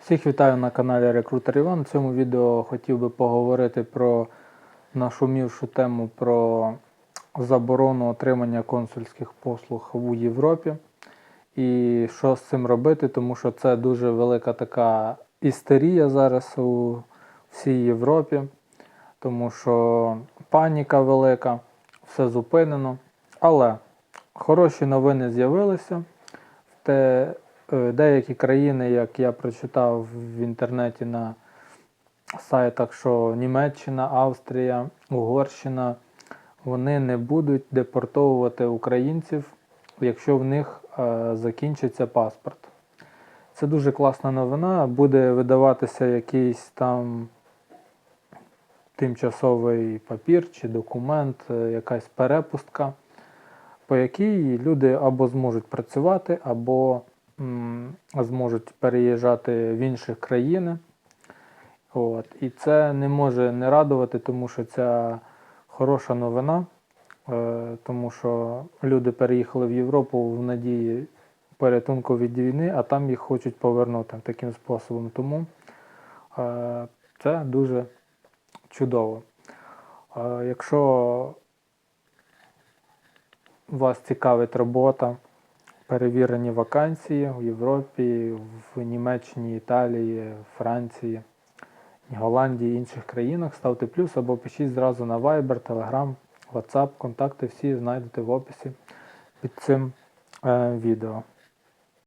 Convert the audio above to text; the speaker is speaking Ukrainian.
Всіх вітаю на каналі Рекрутер Іван. В цьому відео хотів би поговорити про нашумівшу тему про заборону отримання консульських послуг у Європі. І що з цим робити, тому що це дуже велика така істерія зараз у всій Європі, тому що паніка велика, все зупинено. Але хороші новини з'явилися. Деякі країни, як я прочитав в інтернеті на сайтах, що Німеччина, Австрія, Угорщина, вони не будуть депортовувати українців, якщо в них е, закінчиться паспорт. Це дуже класна новина. Буде видаватися якийсь там тимчасовий папір чи документ, е, якась перепустка, по якій люди або зможуть працювати, або зможуть переїжджати в інші країни. От. І це не може не радувати, тому що це хороша новина, е, тому що люди переїхали в Європу в надії порятунку від війни, а там їх хочуть повернути таким способом. Тому е, це дуже чудово. Е, Якщо вас цікавить робота, перевірені вакансії в Європі, в Німеччині, Італії, Франції, Голландії, інших країнах, ставте плюс або пишіть зразу на Viber, Telegram, WhatsApp. Контакти всі знайдете в описі під цим е, відео.